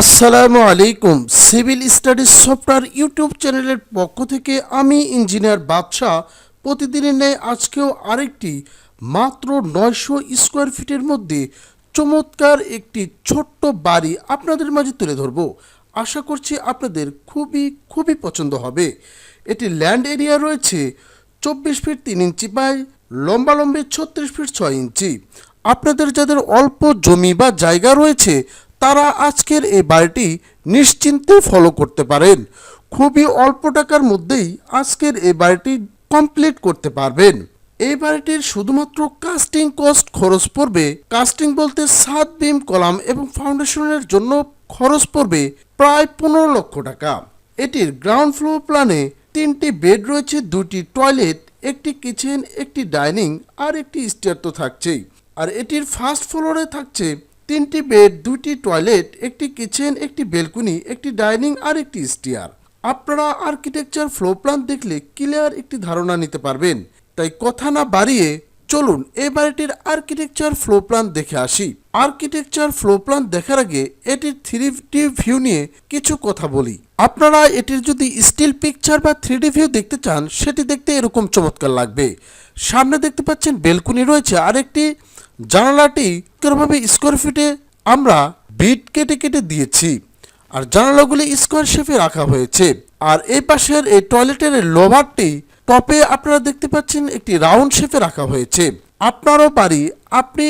আসসালামু আলাইকুম। Civil studies software YouTube চ্যানেলের পক্ষ থেকে আমি ইঞ্জিনিয়ার বাদশাহ। প্রতিদিনের ন্যায় আজকেও আরেকটি মাত্র নয়শো স্কোয়ার ফিটের মধ্যে চমৎকার একটি ছোট্ট বাড়ি আপনাদের মাঝে তুলে ধরবো। আশা করছি আপনাদের খুবই খুবই পছন্দ হবে। এটি ল্যান্ড এরিয়া রয়েছে চব্বিশ ফিট তিন ইঞ্চি বাই লম্বা লম্বে ছত্রিশ ফিট ছয় ইঞ্চি। আপনাদের যাদের অল্প জমি বা জায়গা রয়েছে তারা আজকের এই বাড়িটি নিশ্চিন্তে ফলো করতে পারেন। খুবই অল্প টাকার মধ্যেই আজকের এই বাড়িটি কমপ্লিট করতে পারবেন। এই বাড়িটির শুধুমাত্র কাস্টিং কস্ট খরচ পড়বে কাস্টিং বলতে সাত বিম কলাম এবং ফাউন্ডেশনের জন্য খরচ পড়বে প্রায় পনেরো লক্ষ টাকা। এটির গ্রাউন্ড ফ্লোর প্ল্যানে তিনটি বেড রয়েছে, দুটি টয়লেট একটি কিচেন একটি ডাইনিং আর একটি স্টেয়ার তো থাকছেই। আর এটির ফার্স্ট ফ্লোরে থাকছে তিনটি বেড, দুটি টয়লেট, একটি কিচেন, একটি বেলকুনি, একটি ডাইনিং আর একটি স্টিয়ার। আপনারা আর্কিটেকচার ফ্লো প্ল্যান দেখলে ক্লিয়ার একটি ধারণা নিতে পারবেন। তাই কথা না বাড়িয়ে চলুন এই বাড়িটির আর্কিটেকচার ফ্লো প্ল্যান দেখে আসি। আর্কিটেকচার ফ্লো প্ল্যান দেখার আগে এটির থ্রি ডি ভিউ নিয়ে কিছু কথা বলি। আপনারা এটির যদি স্টিল পিকচার বা থ্রি ভিউ দেখতে চান, সেটি দেখতে এরকম চমৎকার লাগবে। সামনে দেখতে পাচ্ছেন বেলকুনি রয়েছে আর একটি জানালাটি কিরভাবে স্কোয়ার ফিটে আমরা বিট কেটে কেটে দিয়েছি, আর জানালাগুলি স্কোয়ার শেপে রাখা হয়েছে। আর এই পাশের এই টয়লেটের লোভারটি টপে আপনারা দেখতে পাচ্ছেন একটি রাউন্ড শেপে রাখা হয়েছে। আপনারও বাড়ি, আপনি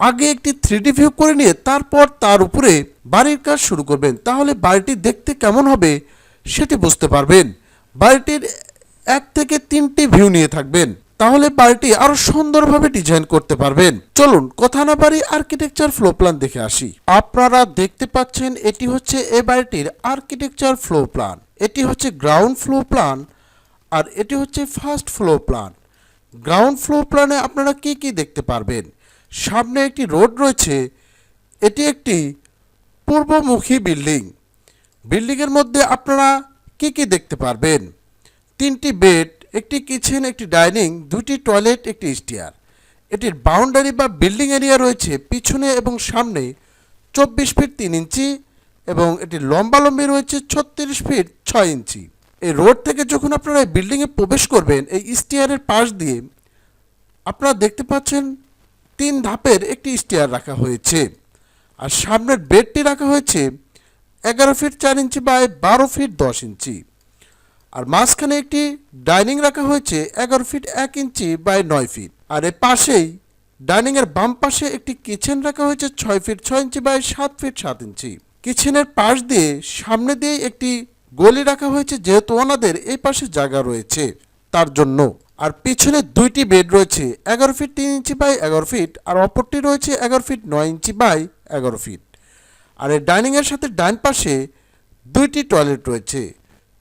আগে একটি থ্রি ভিউ করে নিয়ে তারপর তার উপরে বাড়ির কাজ শুরু করবেন। তাহলে বাড়িটি দেখতে কেমন হবে সেটি বুঝতে পারবেন। বাড়িটির এক থেকে তিনটি ভিউ নিয়ে থাকবেন। তাহলে বাড়িটি আরও সুন্দরভাবে ডিজাইন করতে পারবেন। চলুন, কথা না বাড়ি আর্কিটেকচার ফ্লো প্ল্যান দেখে আসি। আপনারা দেখতে পাচ্ছেন, এটি হচ্ছে এ বাড়িটির আর্কিটেকচার ফ্লো প্ল্যান এটি হচ্ছে গ্রাউন্ড ফ্লো প্ল্যান আর এটি হচ্ছে first floor plan ground floor প্ল্যানে আপনারা কি কি দেখতে পারবেন? সামনে একটি রোড রয়েছে, এটি একটি পূর্বমুখী বিল্ডিং। বিল্ডিংয়ের মধ্যে আপনারা কি কি দেখতে পারবেন? তিনটি বেড একটি কিচেন, একটি ডাইনিং, দুটি টয়লেট, একটি স্টিয়ার। এটির বাউন্ডারি বা বিল্ডিং এরিয়া রয়েছে পিছনে এবং সামনে চব্বিশ ফিট তিন ইঞ্চি এবং এটির লম্বালম্বি রয়েছে ছত্রিশ ফিট ছয় ইঞ্চি। এই রোড থেকে যখন আপনারা বিল্ডিংয়ে প্রবেশ করবেন, এই স্টিয়ারের পাশ দিয়ে আপনারা দেখতে পাচ্ছেন তিন ধাপের একটি স্টিয়ার রাখা হয়েছে। আর সামনের বেডটি রাখা হয়েছে এগারো ফিট চার ইঞ্চি বাই বারো ফিট দশ ইঞ্চি। আর মাঝখানে একটি ডাইনিং রাখা হয়েছে এগারো ফিট এক ইঞ্চি বাই নয় ফিট। আর এর পাশেই ডাইনিং এর বাম পাশে একটি কিচেন রাখা হয়েছে ছয় ফিট ছয় ইঞ্চি বাই সাত ফিট সাত ইঞ্চি। কিচেনের পাশ দিয়ে সামনে দিয়ে একটি গলি রাখা হয়েছে যেহেতু ওনাদের এই পাশে জায়গা রয়েছে তার জন্য। আর পিছনে দুইটি বেড রয়েছে এগারো ফিট তিন ইঞ্চি বাই এগারো ফিট আর অপরটি রয়েছে এগারো ফিট নয় ইঞ্চি বাই এগারো ফিট। আর এই ডাইনিংয়ের সাথে ডাইন পাশে দুইটি টয়লেট রয়েছে।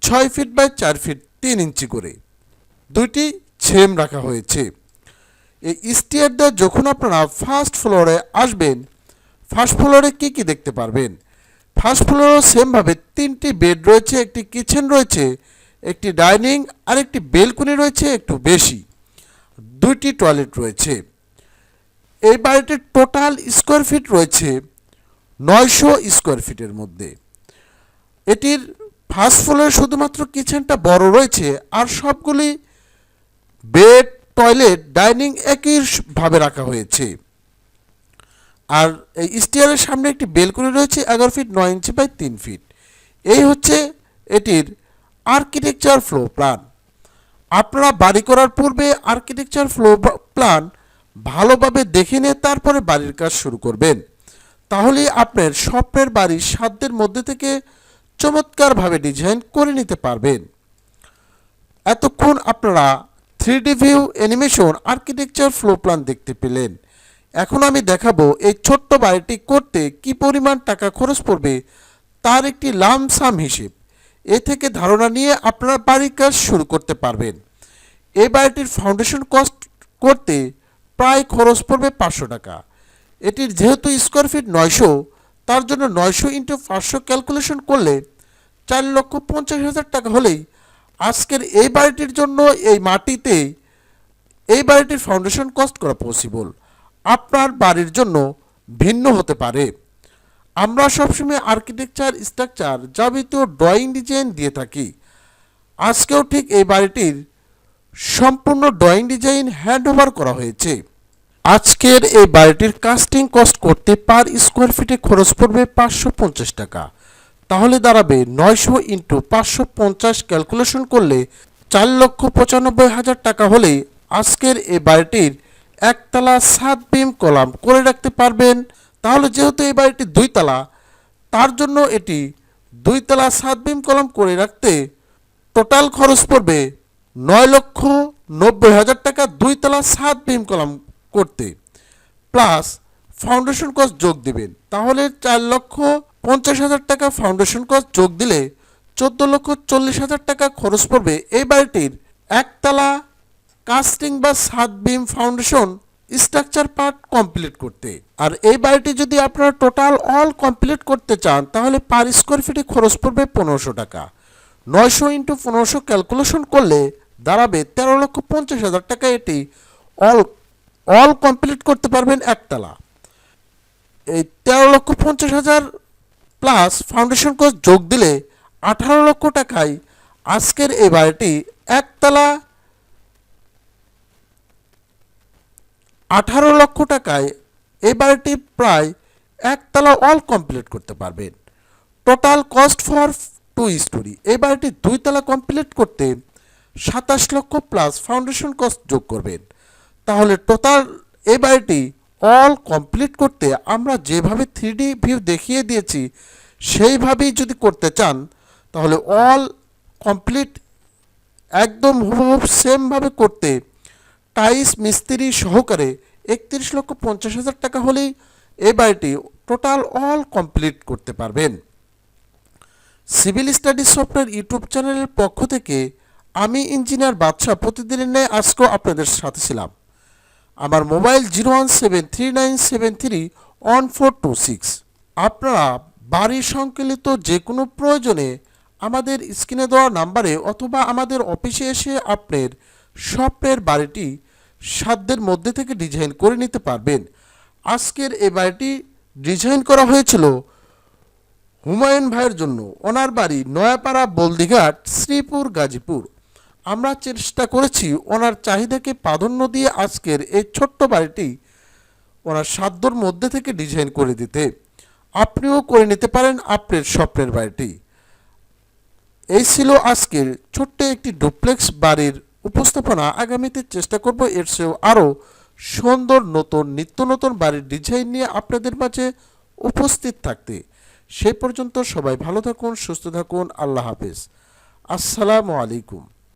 ছয় ফিট বাই চার ফিট তিন ইঞ্চি করে। দুইটি ছেম রাখা হয়েছে। এই স্টিয়ার দিয়ে যখন আপনারা ফার্স্ট ফ্লোরে আসবেন ফার্স্ট ফ্লোরে কি কি দেখতে পারবেন? ফার্স্ট ফ্লোরেও সেমভাবে তিনটি বেড রয়েছে, একটি কিচেন রয়েছে, একটি ডাইনিং আর একটি বেলকুনি রয়েছে, একটু বেশি। দুইটি টয়লেট রয়েছে। এই বাড়িটির টোটাল স্কোয়ার ফিট রয়েছে নয়শো স্কোয়ার ফিটের মধ্যে। এটির ফার্স্ট ফ্লোরে শুধুমাত্র কিচেনটা বড় রয়েছে আর সবগুলি বেড, টয়লেট, ডাইনিং একই ভাবে রাখা হয়েছে। আর এই স্টিয়ারের সামনে একটি বেলকনি রয়েছে এগারো ফিট নয় ইঞ্চি বাই তিন ফিট। এই হচ্ছে এটির আর্কিটেকচার ফ্লো প্ল্যান আপনারা বাড়ি করার পূর্বে আর্কিটেকচার ফ্লো প্ল্যান ভালোভাবে দেখে নিয়ে তারপরে বাড়ির কাজ শুরু করবেন। তাহলে আপনার স্বপ্নের বাড়ির সাধ্যের মধ্যে থেকে চমৎকারভাবে ডিজাইন করে নিতে পারবেন। এতক্ষণ আপনারা three D view animation architecture floor plan দেখতে পেলেন। এখন আমি দেখাবো এই ছোট্ট বাড়িটি করতে কি পরিমাণ টাকা খরচ পড়বে, তার একটি লামসাম হিসেব। এ থেকে ধারণা নিয়ে আপনার বাড়ির কাজ শুরু করতে পারবেন। এই বাড়িটির ফাউন্ডেশন কস্ট করতে প্রায় খরচ পড়বে পাঁচশো টাকা। এটির যেহেতু স্কোয়ার ফিট নয়শো, তার জন্য নয়শো ইন্টু পাঁচশো ক্যালকুলেশন করলে চার লক্ষ পঞ্চাশ হাজার টাকা হলেই আজকের এই বাড়িটির জন্য এই মাটিতে এই বাড়িটির ফাউন্ডেশন কস্ট করা পসিবল আপনার বাড়ির জন্য ভিন্ন হতে পারে। আমরা সবসময় আর্কিটেকচার স্ট্রাকচার যাবতীয় ড্রয়িং ডিজাইন দিয়ে থাকি। আজকেও ঠিক এই বাড়িটির সম্পূর্ণ ড্রয়িং ডিজাইন হ্যান্ড ওভার করা হয়েছে। আজকের এই বাড়িটির কাস্টিং কস্ট করতে পার স্কোয়ার ফিটে খরচ পড়বে পাঁচশো পঞ্চাশ টাকা। তাহলে দাঁড়াবে নয়শো ইন্টু পাঁচশো পঞ্চাশ ক্যালকুলেশন করলে চার লক্ষ পঁচানব্বই হাজার টাকা হলে আজকের এই বাড়িটির একতলা সাত বিম কলাম করে রাখতে পারবেন। তাহলে যেহেতু এই বাড়িটি দুইতলা, তার জন্য এটি দুইতলা সাত বিম কলাম করে রাখতে টোটাল খরচ পড়বে নয় লক্ষ নব্বই হাজার টাকা দুইতলা সাত বিম কলাম করতে। প্লাস ফাউন্ডেশন কস্ট যোগ দেবেন। তাহলে চার লক্ষ পঞ্চাশ হাজার টাকা ফাউন্ডেশন কস্ট যোগ দিলে চোদ্দ লক্ষ চল্লিশ হাজার টাকা খরচ পড়বে এই বাড়িটির একতলা কাস্টিং বা সাত beam foundation structure part complete করতে। আর এই বাড়িটি যদি আপনারা টোটাল অল কমপ্লিট করতে চান, তাহলে পার স্কোয়ার ফিটে খরচ পড়বে পনেরোশো টাকা। নয়শো ইন্টু পনেরোশো ক্যালকুলেশন করলে দাঁড়াবে তেরো লক্ষ পঞ্চাশ হাজার টাকা। এটি অল অল কমপ্লিট করতে পারবেন একতলা। এই তেরো লক্ষ পঞ্চাশ হাজার প্লাস ফাউন্ডেশন কোর্স যোগ দিলে আঠারো লক্ষ টাকায় আজকের এই বাড়িটি একতলা আঠারো লক্ষ টাকায় এই বাড়িটি প্রায় একতলা অল কমপ্লিট করতে পারবেন total cost for two storey এই বাড়িটি দুইতলা কমপ্লিট করতে সাতাশ লক্ষ প্লাস ফাউন্ডেশন কস্ট যোগ করবেন। তাহলে টোটাল এই বাড়িটি অল কমপ্লিট করতে আমরা যেভাবে থ্রি ভিউ দেখিয়ে দিয়েছি, সেইভাবেই যদি করতে চান, তাহলে অল কমপ্লিট একদম হুবহুব সেমভাবে করতে টাইস মিস্ত্রি সহকারে একত্রিশ লক্ষ পঞ্চাশ হাজার টাকা হলেই এ বাড়িটি টোটাল অল কমপ্লিট করতে পারবেন। সিভিল স্টাডিজ সফটওয়্যার ইউটিউব চ্যানেলের পক্ষ থেকে আমি ইঞ্জিনিয়ার বাদশাহ প্রতিদিনের ন্যায় আজকেও আপনাদের সাথে ছিলাম। আমার mobile zero one seven three nine seven three one four two six. আপনারা বাড়ি সংকলিত যে কোনো প্রয়োজনে আমাদের স্ক্রিনে দেওয়া নাম্বারে অথবা আমাদের অফিসে এসে আপনার স্বপ্নের বাড়িটি সাধ্যের মধ্যে থেকে ডিজাইন করে নিতে পারবেন। আজকের এই বাড়িটি ডিজাইন করা হয়েছিল হুমায়ুন ভাইয়ের জন্য। ওনার বাড়ি নয়াপাড়া বলদিঘাট, শ্রীপুর, গাজীপুর। আমরা চেষ্টা করেছি ওনার চাহিদাকে প্রাধান্য দিয়ে আজকের এই ছোট্ট বাড়িটি ওনার সাধ্যর মধ্যে থেকে ডিজাইন করে দিতে। আপনিও করে নিতে পারেন আপনার স্বপ্নের বাড়িটি। এই ছিল আজকের ছোট্ট একটি ডুপ্লেক্স বাড়ির উপস্থাপনা। আগামীতে চেষ্টা করব এর চেয়েও আরও সুন্দর নতুন, নিত্য নতুন বাড়ির ডিজাইন নিয়ে আপনাদের মাঝে উপস্থিত থাকতে। সেই পর্যন্ত সবাই ভালো থাকুন, সুস্থ থাকুন। আল্লাহ হাফেজ। আসসালামু আলাইকুম।